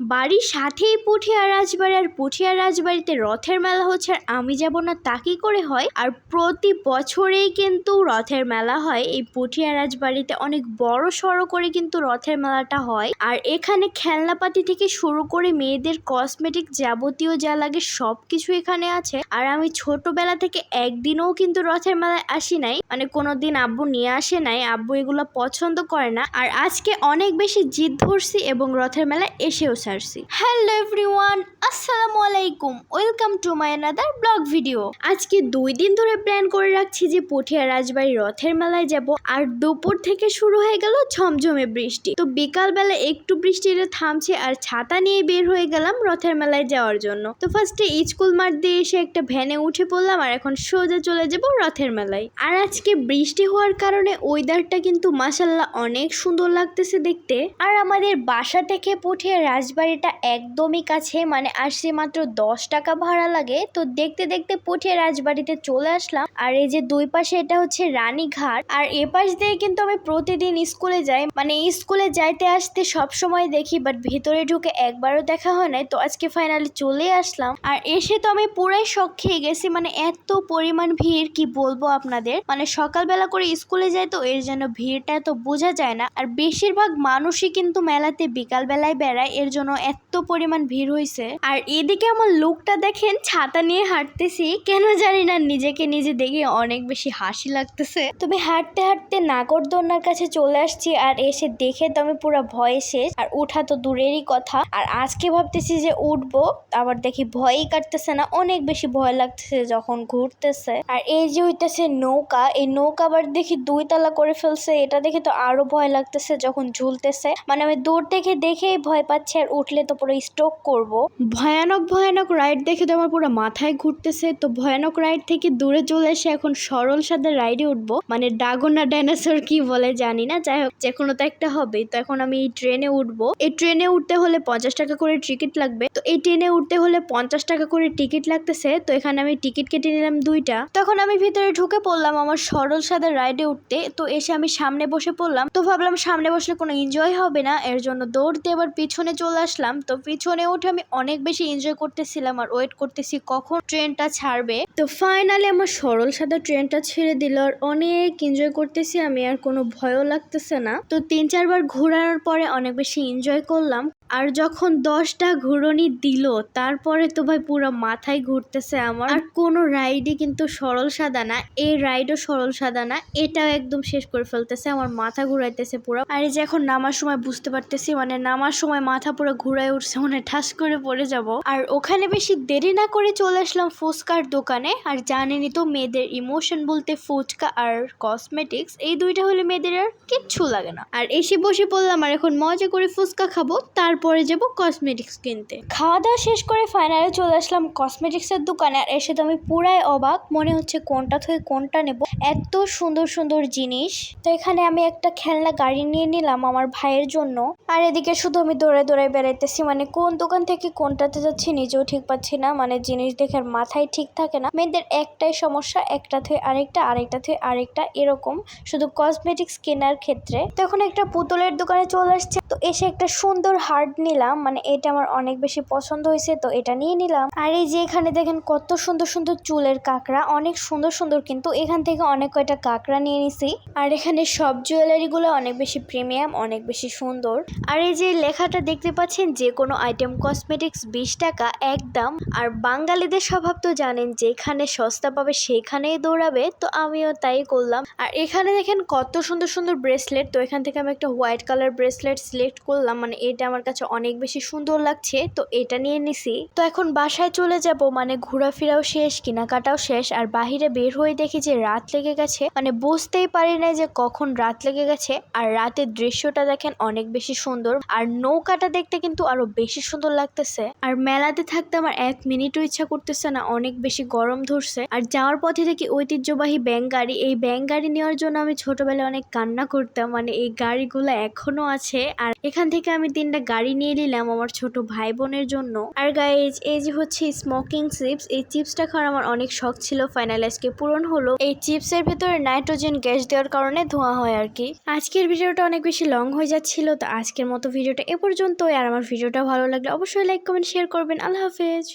বাড়ির সাথেই পুঠিয়া রাজবাড়ি আর পুঠিয়া রাজবাড়িতে রথের মেলা হচ্ছে আর আমি যাব না তা কি করে হয়? আর প্রতি বছরেই কিন্তু রথের মেলা হয়। এই পুঠিয়া রাজবাড়িতে অনেক বড় সড়ো করে কিন্তু রথের মেলাটা হয়। আর এখানে খেলনাপাতি থেকে শুরু করে মেয়েদের কসমেটিক যাবতীয় যা লাগে সব কিছু এখানে আছে। আর আমি ছোটবেলা থেকে একদিনও কিন্তু রথের মেলায় আসি নাই। মানে কোনোদিন আব্বু নিয়ে আসে নাই। আব্বু এগুলো পছন্দ করে না। আর আজকে অনেক বেশি জিদ ধরছি এবং রথের মেলায় এসেও সারছি। হ্যালো এভরিওয়ান আসসালামু আলাইকুম। Welcome to my another blog video আজকে দুই দিন ধরে প্ল্যান করে রাখছি যে পটিয়া রাজবাড়ি রথের মেলায় যাব। আর দুপুর থেকে শুরু হয়ে গেল ঝমঝমে বৃষ্টি। তো বিকালবেলা একটু বৃষ্টিটা থামছে আর ছাতা নিয়ে বের হয়ে গেলাম রথের মেলায় যাওয়ার জন্য। তো ফার্স্টে স্কুল মাঠ দিয়ে এসে একটা ভ্যানে উঠে পড়লাম আর এখন সোজা চলে যাব রথের মেলায়। আর আজকে বৃষ্টি হওয়ার কারণে ওয়েদারটা কিন্তু মাসাল্লাহ অনেক সুন্দর লাগতেছে দেখতে। আর আমাদের বাসা থেকে পুঠিয়া রাজবাড়িটা একদমই কাছে মানে আসছে মাত্র দশ টাকা ভাড়া লাগে। তো দেখতে দেখতে পুঠিয়া রাজবাড়িতে চলে আসলাম। আর এই যে দুই পাশে এটা হচ্ছে রানীঘাট। আর এ পাশ দিয়ে কিন্তু আমি প্রতিদিন স্কুলে যাই। মানে স্কুলে যাইতে আসতে সব সময় দেখি বাট ভিতরে ঢুকে একবারও দেখা হয় নাই। তো আজকে ফাইনালি চলে আসলাম। আর এসে তো আমি পুরাই শখ খেয়ে গেছি। মানে এত পরিমাণ ভিড়, কি বলব আপনাদের? মানে সকালবেলা করে স্কুলে যাই তো এর জন্য ভিড়টা তো বোঝা যায় না। আর বেশিরভাগ মানুষই কিন্তু মেলাতে বিকাল বেলায় বেড়ায়। এর জন্য এত পরিমাণ ভিড় হয়েছে আর এদিকে আমার লুকটা দেখেন, ছাতা নিয়ে হাঁটতেছি। কেন জানি না, নিজেকে নিজে দেখে অনেক বেশি হাসি লাগতেছে। তবে হাঁটতে হাঁটতে নাগরদোলনার কাছে চলে আসছি আর এসে দেখে তো আমি পুরো ভয়ে শেষ। আর উঠা তো দূরেরই কথা। আর আজকে ভাবতেছি যে উঠবো, আবার দেখি ভয়ই কাটতেছে না, অনেক বেশি ভয় লাগতেছে যখন ঘুরতেছে। আর এই যে হইতেছে নৌকা, এই নৌকা আবার দেখি দুই তলা করে ফেলছে। এটা দেখে তো আরও ভয় লাগতেছে যখন ঝুলতেছে। মানে আমি দূর থেকে দেখেই ভয় পাচ্ছি আর উঠলে তো পুরো স্ট্রোক করব। ভয়ানক ভয়ানক রাইড দেখে তো আমার পুরো মাথায় ঘুরতেছে। তো ভয়ানক রাইড থেকে দূরে চলে এসে এখন সরল সাদা রাইডে উঠবো। মানে ডাগোনা ডাইনোসর কি বলে জানি না। যাই হোক, যে কোনো তো একটা হবে তো এখন আমি এই ট্রেনে উঠবো। এই ট্রেনে উঠতে হলে পঞ্চাশ টাকা করে টিকিট লাগবে। তো এই ট্রেনে উঠতে হলে পঞ্চাশ টাকা করে টিকিট লাগতেছে। তো এখানে আমি টিকিট কেটে নিলাম দুইটা। তখন আমি ভিতরে ঢুকে পড়লাম আমার সরল সাদা রাইডে উঠতে। তো এসে আমি সামনে বসে পড়লাম। তো ভাবলাম সামনে বসলে কোনো এনজয় হবে না। এর জন্য দৌড়তে এবার পিছনে চলে আসলাম, তো পিছনে উঠে আমি অনেক বেশি এনজয় করতেছিলাম আর ওয়েট করতেছি কখন ট্রেনটা ছাড়বে। তো ফাইনালি আমার সরল সাদা ট্রেনটা ছেড়ে দিল আর অনেক এনজয় করতেছি আমি, আর কোনো ভয়ও লাগতেছে না। তো তিন চারবার ঘোরানোর পরে অনেক বেশি এনজয় করলাম। আর যখন দশটা ঘুরনি দিল, তারপরে তো ভাই পুরো মাথায় ঘুরতেছে আমার। আর কোনো রাইডই কিন্তু সরল সাদা না, এই রাইডও সরল সাদা না, এটাও একদম শেষ করে ফেলতেছে, আমার মাথা ঘুরাইতেছে পুরো। আর এই যে এখন নামার সময় বুঝতে পারতেছি মানে নামার সময় মাথা পুরো ঘুরায় উঠছে মানে ঠাস করে পড়ে যাব। আর ওখানে বেশি দেরি না করে চলে আসলাম ফুচকার দোকানে, আর জানেনি তো মেয়েদের ইমোশন বলতে ফুচকা আর কসমেটিক্স এই দুইটা হলে মেয়েদের আর কিচ্ছু লাগে না। আর এসে বসে পড়লাম, আর এখন মজা করে ফুচকা খাব, তারপরে যাব কসমেটিক্স কিনতে। খাওয়া দাওয়া শেষ করে ফাইনালে চলে আসলাম কসমেটিক্সের দোকানে। আর এসে তো আমি পুরাই অবাক, মনে হচ্ছে কোনটা থেকে কোনটা নেব। এত সুন্দর সুন্দর জিনিস। তো এখানে আমি একটা খেলনা গাড়ি নিয়ে নিলাম আমার ভাইয়ের জন্য। আর এদিকে শুধু আমি দৌড়ে দৌড়ে বেড়াইতেছি। মানে কোন দোকান থেকে কোনটাতে যাচ্ছি নিজেও ঠিক পাচ্ছি না। মানে জিনিস দেখে মাথায় ঠিক থাকে না। মেয়েদের একটাই সমস্যা, একটা থেকে আরেকটা আরেকটা থেকে আরেকটা এরকম। শুধু কসমেটিক্স কেনার ক্ষেত্রে। তো এখন একটা পুতুলের দোকানে চলে আসছে। তো এসে একটা সুন্দর হার্ট নিলাম মানে এটা আমার অনেক বেশি পছন্দ হয়েছে, তো এটা নিয়ে নিলাম। আর এই যে এখানে দেখেন কত সুন্দর সুন্দর চুলের কাঁকড়া, অনেক সুন্দর সুন্দর কিন্তু এখান থেকে অনেক কয়টা কাঁকড়া নিয়ে নিছি। আর এখানে সব জুয়েলারি গুলো অনেক বেশি প্রিমিয়াম অনেক বেশি সুন্দর। আর এই যে লেখাটা দেখতে পাচ্ছেন, যে কোনো আইটেম কসমেটিক্স বিশ টাকা একদম। আর বাঙালিদের স্বভাব তো জানেন, যেখানে সস্তা পাবে সেখানেই দৌড়াবে, তো আমিও তাই করলাম। আর এখানে দেখেন কত সুন্দর সুন্দর ব্রেসলেট তো এখান থেকে আমি একটা হোয়াইট কালার ব্রেসলেট সিলেক্ট করলাম মানে এটা আমার কাছে অনেক বেশি সুন্দর লাগছে, তো এটা নিয়ে নিছি। তো এখন বাসায় চলে যাব মানে ঘোরাফেরাও শেষ, কেনাকাটাও শেষ, আর বাহিরে বের হয়ে দেখি যে রাত লেগে গেছে। মানে বুঝতেই পারি না যে কখন রাত লেগে গেছে, আর রাতের দৃশ্যটা দেখেন অনেক বেশি সুন্দর, আর নৌকাটা দেখতে কিন্তু আরও বেশি সুন্দর লাগতেছে। আর মেলাতে থাকতে আমার এক মিনিটও ইচ্ছা করতেছে না, অনেক বেশি গরম ধরছে। আর যাওয়ার পথে দেখি ঐতিহ্যবাহী ব্যাংক গাড়ি, এই ব্যাংক গাড়ি নেওয়ার জন্য আমি ছোটবেলায় অনেক কান্না করতাম মানে এই গাড়িগুলো এখনও আছে, আর এখান থেকে আমি তিনটা গাড়ি গাড়ি নিয়ে নিলাম আমার ছোট ভাই বোনের জন্য। আর গাইজ এই যে হচ্ছে স্মোকিং চিপস এই চিপসটা খাওয়ার আমার অনেক শখ ছিল ফাইনাল আজকে পূরণ হলো। এই চিপসের ভেতরে নাইট্রোজেন গ্যাস দেওয়ার কারণে ধোঁয়া হয় আর কি। আজকের ভিডিওটা অনেক বেশি লং হয়ে যাচ্ছিল, তো আজকের মতো ভিডিওটা এ পর্যন্তই। আর আমার ভিডিওটা ভালো লাগলে অবশ্যই লাইক কমেন্ট শেয়ার করবেন। আল্লাহ হাফেজ।